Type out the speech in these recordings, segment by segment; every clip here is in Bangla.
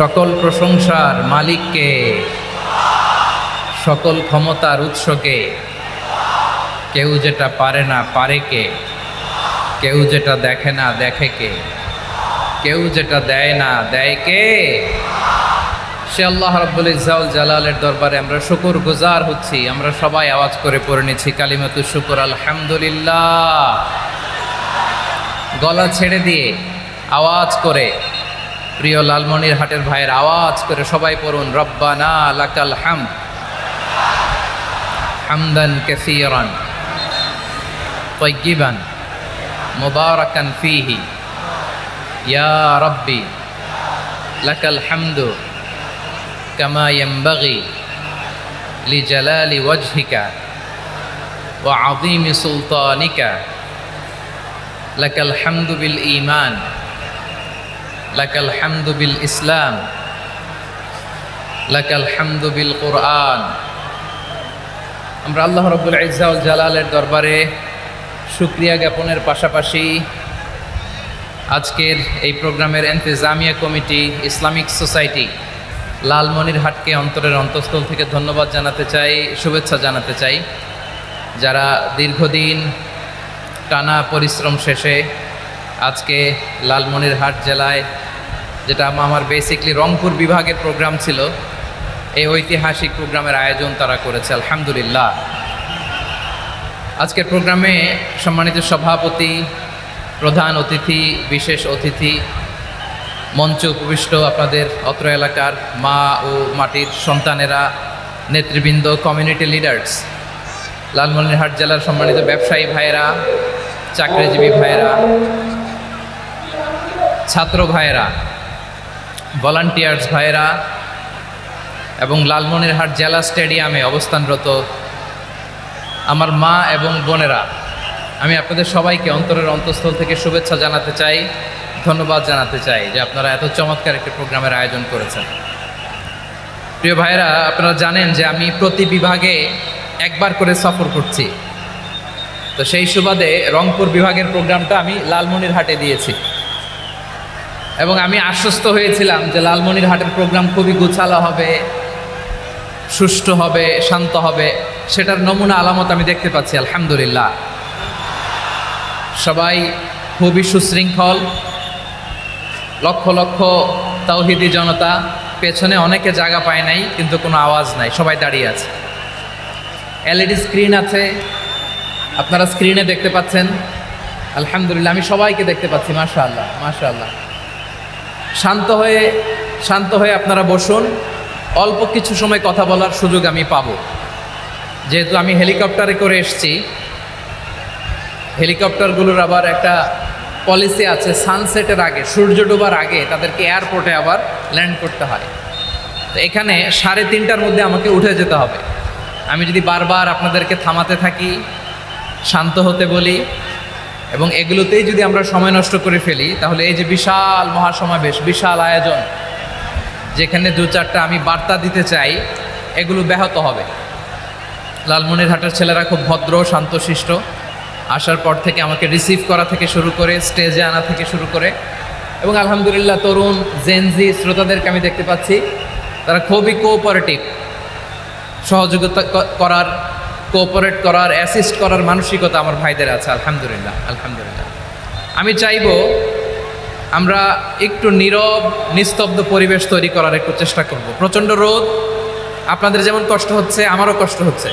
সকল প্রশংসার মালিককে, সকল ক্ষমতার উৎসকে, কেউ যেটা পারে না পারে কে, কেউ যেটা দেখে না দেখে কে, কেউ যেটা দেয় না দেয় কে? সে আল্লাহ রব্বুল ইজাউল জালালের দরবারে আমরা শুকুর গুজার হচ্ছি, আমরা সবাই আওয়াজ করে পড়ে নিচ্ছি কালিমাতু শুকুর, আলহামদুলিল্লাহ। গলা ছেড়ে দিয়ে আওয়াজ করে প্রিয় লালমনির হাটের ভাইয়ের আওয়াজ করে সবাই পড়ুন, রব্বানা লাকাল হাম হামদান কেসিয়ান তৈগিবান মুবারকান ফিহি ইয়া রব্বি লাকাল হামদু কামায়ম্বাগি লি জালালি ওয়াজহিকা ওয়া আযীমি সুলতানিকা লাকাল হামদু বিল ঈমান। লাকাল হামদুবিল ইসলাম, লাকাল হামদুবিল কোরআন। আমরা আল্লাহ রব্বুল ইজাউল জালালের দরবারে সুক্রিয়া জ্ঞাপনের পাশাপাশি আজকের এই প্রোগ্রামের এন্তেজামিয়া কমিটি ইসলামিক সোসাইটি লালমনিরহাটকে অন্তরের অন্তঃস্থল থেকে ধন্যবাদ জানাতে চাই, শুভেচ্ছা জানাতে চাই। যারা দীর্ঘদিন টানা পরিশ্রম শেষে আজকে লালমনিরহাট জেলায় যেটা আমার বেসিকলি রংপুর বিভাগের প্রোগ্রাম ছিল। এই ঐতিহাসিক প্রোগ্রামের আয়োজন তারা করেছে, আলহামদুলিল্লাহ। আজকের প্রোগ্রামে সম্মানিত সভাপতি, প্রধান অতিথি, বিশেষ অতিথি, মঞ্চে উপবিষ্ট আপনাদের অত্র এলাকার মা ও মাটির সন্তানেরা, নেতৃবৃন্দ কমিউনিটি লিডার্স লালমনিরহাট জেলার সম্মানিত ব্যবসায়ী ভাইয়েরা, চাকরিজীবী ভাইয়েরা, ছাত্র ভাইয়েরা। ভলান্টিয়ার্স ভাইয়েরা এবং লালমনিরহাট জেলা স্টেডিয়ামে অবস্থানরত আমার মা এবং বোনেরা, আমি আপনাদের সবাইকে অন্তরের অন্তঃস্থল থেকে শুভেচ্ছা জানাতে চাই, ধন্যবাদ জানাতে চাই যে আপনারা এত চমৎকার একটি প্রোগ্রামের আয়োজন করেছেন। প্রিয় ভাইয়েরা, আপনারা জানেন যে আমি প্রতি বিভাগে একবার করে সফর করছি। তো সেই সুবাদে রংপুর বিভাগের প্রোগ্রামটা আমি লালমনিরহাটে দিয়েছি। এবং আমি আশ্বস্ত হয়েছিলাম যে লালমনিরহাটের প্রোগ্রাম খুবই গুছালো হবে, সুষ্ঠু হবে, শান্ত হবে। সেটার নমুনা আলামত আমি দেখতে পাচ্ছি, আলহামদুলিল্লাহ। সবাই খুবই সুশৃঙ্খল, লক্ষ লক্ষ তাওহিদি জনতা, পেছনে অনেকে জায়গা পায় নাই, কিন্তু কোনো আওয়াজ নাই, সবাই দাঁড়িয়ে আছে। এলইডি স্ক্রিন আছে, আপনারা স্ক্রিনে দেখতে পাচ্ছেন। আলহামদুলিল্লাহ, আমি সবাইকে দেখতে পাচ্ছি মাশা আল্লাহ আল্লাহ শান্ত হয়ে শান্ত হয়ে আপনারা বসুন। অল্প কিছু সময় কথা বলার সুযোগ আমি পাবো। যেহেতু আমি হেলিকপ্টারে করে এসছি, হেলিকপ্টারগুলোর আবার একটা পলিসি আছে সানসেটের আগে, সূর্য ডোবার আগে তাদেরকে এয়ারপোর্টে আবার ল্যান্ড করতে হয়। তো এখানে সাড়ে তিনটার মধ্যে আমাকে উঠে যেতে হবে। আমি যদি বারবার আপনাদেরকে থামাতে থাকি, শান্ত হতে বলি এবং এগুলোতেই যদি আমরা সময় নষ্ট করে ফেলি, তাহলে এই যে বিশাল মহাসমাবেশ, বিশাল আয়োজন, যেখানে দু চারটা আমি বার্তা দিতে চাই, এগুলো ব্যাহত হবে। লালমনিরহাটের ছেলেরা খুব ভদ্র, শান্তশিষ্ট, আসার পর থেকে আমাকে রিসিভ করা থেকে শুরু করে স্টেজে আনা থেকে শুরু করে, এবং আলহামদুলিল্লাহ তরুণ জেনজি শ্রোতাদেরকে আমি দেখতে পাচ্ছি, তারা খুবই কোঅপারেটিভ সহযোগিতা করার কোঅপারেট করার অ্যাসিস্ট করার মানসিকতা আমার ভাইদের আছে, আলহামদুলিল্লাহ আলহামদুলিল্লাহ। আমি চাইব আমরা একটু নীরব, নিস্তব্ধ পরিবেশ তৈরি করার একটু চেষ্টা করব। প্রচণ্ড রোদ, আপনাদের যেমন কষ্ট হচ্ছে, আমারও কষ্ট হচ্ছে।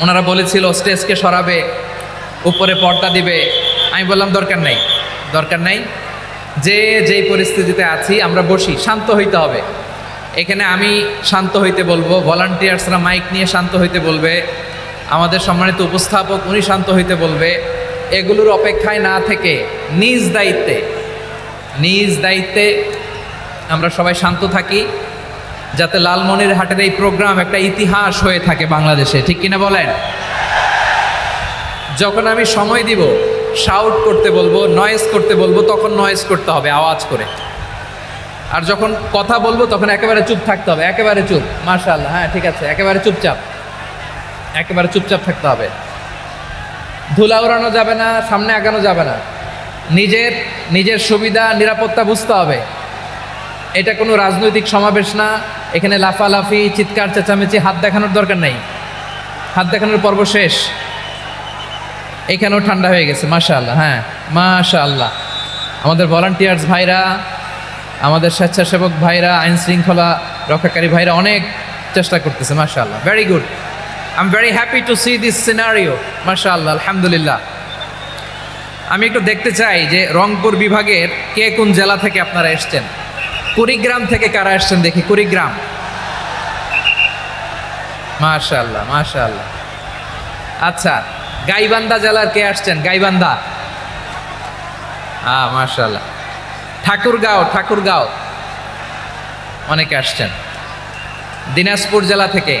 ওনারা বলেছিল, স্টেজকে সরাবে, উপরে পর্দা দিবে। আমি বললাম, দরকার নাই দরকার নাই। যে, যেই পরিস্থিতিতে আছি, আমরা বসি, শান্ত হইতে হবে। এখানে আমি শান্ত হইতে বলব ভলান্টিয়ার্সরা মাইক নিয়ে শান্ত হইতে বলবে। আমাদের সম্মানিত উপস্থাপক উনি শান্ত হইতে বলবে, এগুলোর অপেক্ষায় না থেকে নিজ দায়িত্বে নিজ দায়িত্বে আমরা সবাই শান্ত থাকি, যাতে লালমনির হাটের এই প্রোগ্রাম একটা ইতিহাস হয়ে থাকে বাংলাদেশে, ঠিক কিনা বলেন? যখন আমি সময় দিব শাউট করতে বলব নয়েজ করতে বলব, তখন নয়েজ করতে হবে, আওয়াজ করে। আর যখন কথা বলব, তখন একেবারে চুপ থাকতে হবে, একেবারে চুপ মার্শাল্লাহ হ্যাঁ ঠিক আছে, একেবারে চুপচাপ। একেবারে চুপচাপ থাকতে হবে। ধুলা উড়ানো যাবে না, সামনে আগানো যাবে না। নিজের নিজের সুবিধা, নিরাপত্তা বুঝতে হবে। এটা কোনো রাজনৈতিক সমাবেশ না। এখানে লাফালাফি, চিৎকার, চেঁচামেচি, হাত দেখানোর দরকার নাই। হাত দেখানোর পর্ব শেষ। এখানেও ঠান্ডা হয়ে গেছে মাশা আল্লাহ হ্যাঁ মাশা আল্লাহ আমাদের ভলান্টিয়ার্স ভাইরা, আমাদের স্বেচ্ছাসেবক ভাইরা আইন শৃঙ্খলা রক্ষাকারী ভাইরা অনেক চেষ্টা করতেছে মাশা আল্লাহ very good I am very happy to see this scenario মাশা আল্লাহ আলহামদুলিল্লাহ. আমি একটু দেখতে চাই যে রংপুর বিভাগের কে কোন জেলা থেকে আপনারা এসছেন? কুড়িগ্রাম থেকে কারা এসছেন দেখি, কুড়িগ্রাম। মাশাআল্লাহ মাশাআল্লাহ। আচ্ছা গাইবান্ধা জেলার কে আসছেন? গাইবান্ধা। হ্যাঁ মাশাআল্লাহ। ঠাকুরগাঁও ঠাকুরগাঁও। অনেকে আসছেন। দিনাজপুর জেলা থেকে।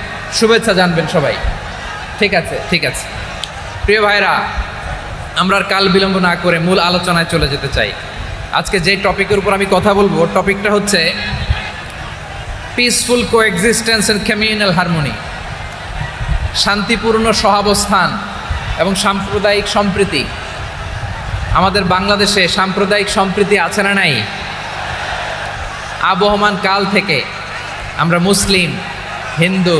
শুভেচ্ছা জানবেন সবাই। ঠিক আছে ঠিক আছে। প্রিয় ভাইরা আমরা কাল বিলম্ব না করে মূল আলোচনায় চলে যেতে চাই। আজকে যে টপিকের উপর আমি কথা বলব, টপিকটা হচ্ছে peaceful coexistence and communal harmony শান্তিপূর্ণ সহাবস্থান এবং সাম্প্রদায়িক সম্প্রীতি। আমাদের বাংলাদেশে সাম্প্রদায়িক সম্প্রীতি আছে না নাই? আবহমান কাল থেকে আমরা মুসলিম, হিন্দু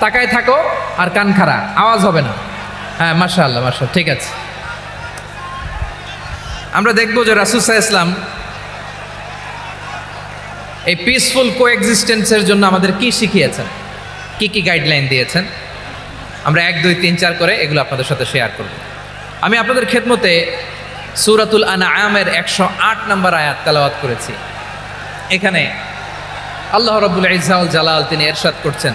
তাকায় থাকো আর কান খাড়া। আওয়াজ হবে না। হ্যাঁ মার্শাল আল্লাহ মার্শাল ঠিক আছে। আমরা দেখব যে রাসুসাহ ইসলাম এই পিসফুল কো এক্সিস্টেন্সের জন্য আমাদের কি শিখিয়েছেন? কি কি গাইডলাইন দিয়েছেন? আমরা এক, দুই, তিন, চার করে এগুলো আপনাদের সাথে শেয়ার করব। আমি আপনাদের খেদমতে সুরাতুল আনা আমের একশো আট নম্বর আয়াত তেলাওয়াত করেছি। এখানে আল্লাহ রব্বুল ইজাউল জালাল তিনি এরশাদ করছেন।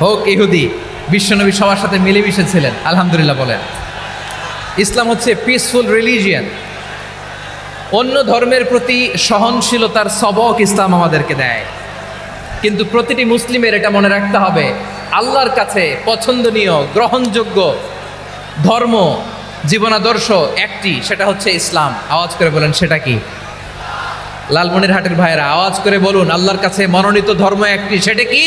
হোক ইহুদি, বিশ্বনবী সবার সাথে মিলেমিশে ছিলেন, আলহামদুলিল্লাহ বলেন। ইসলাম হচ্ছে পিসফুল রিলিজিয়ান অন্য ধর্মের প্রতি সহনশীলতার সবক ইসলাম আমাদেরকে দেয়। কিন্তু প্রতিটি মুসলিমের এটা মনে রাখতে হবে, আল্লাহর কাছে পছন্দনীয়, গ্রহণযোগ্য ধর্ম, জীবনাদর্শ একটি, সেটা হচ্ছে ইসলাম। আওয়াজ করে বলেন, সেটা কি? লালমনির হাটের ভাইয়েরা, আওয়াজ করে বলুন, আল্লাহর কাছে মনোনীত ধর্ম একটি, সেটা কি?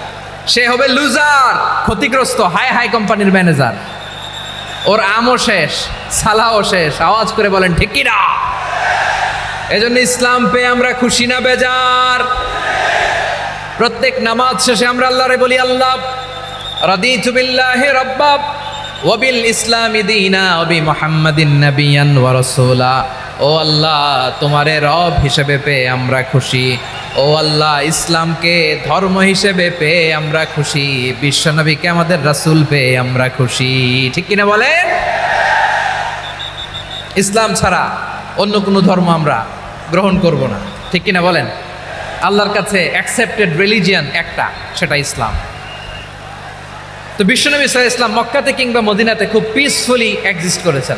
সে হবে লুজার, ক্ষতিগ্রস্ত, হাই হাই কোম্পানির ম্যানেজার। ওর আমও শেষ, সালাও শেষ, আওয়াজ করে বলেন, ঠিক কিনা? এজন্য ইসলাম পেয়ে আমরা খুশি না, বেজার। প্রত্যেক নামাজ শেষে আমরা আল্লাহরে বলি, আল্লাহ, রাদিতু বিল্লাহি রাব্বা ওয়া বিল ইসলামি দীনা ওয়া বি মুহাম্মাদিন ওয়া রাসূলা। ও আল্লাহ, তোমারে রব হিসেবে পেয়ে আমরা খুশি। ও আল্লাহ, ইসলামকে ধর্ম হিসেবে পেয়ে আমরা খুশি। বিশ্বনবীকে আমাদের রাসূল পেয়ে আমরা খুশি। ঠিক কিনা বলে ইসলাম ছাড়া অন্য কোনো ধর্ম আমরা গ্রহণ করব না। ঠিক কিনা বলেন? আল্লাহর কাছে অ্যাকসেপ্টেড রিলিজিয়ান একটা, সেটা ইসলাম। তো বিশ্বনবী সাহা ইসলাম মক্কাতে কিংবা মদিনাতে খুব পিসফুলি এক্সিস্ট করেছেন।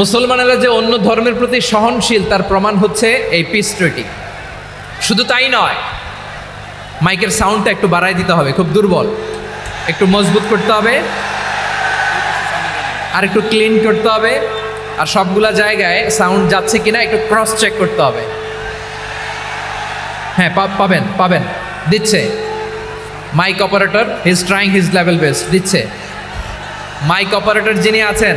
মুসলমানেরা যে অন্য ধর্মের প্রতি সহনশীল, তার প্রমাণ হচ্ছে এই পিস ট্রিটি শুধু তাই নয়, মাইকের সাউন্ডটা একটু বাড়াই দিতে হবে, খুব দুর্বল। একটু মজবুত করতে হবে, আর একটু ক্লিন করতে হবে, আর সবগুলা জায়গায় সাউন্ড যাচ্ছে কিনা একটু ক্রস চেক করতে হবে। হ্যাঁ পাবেন পাবেন, দিচ্ছে। Mic operator his trying his level best দিচ্ছে। মাইক অপারেটর যিনি আছেন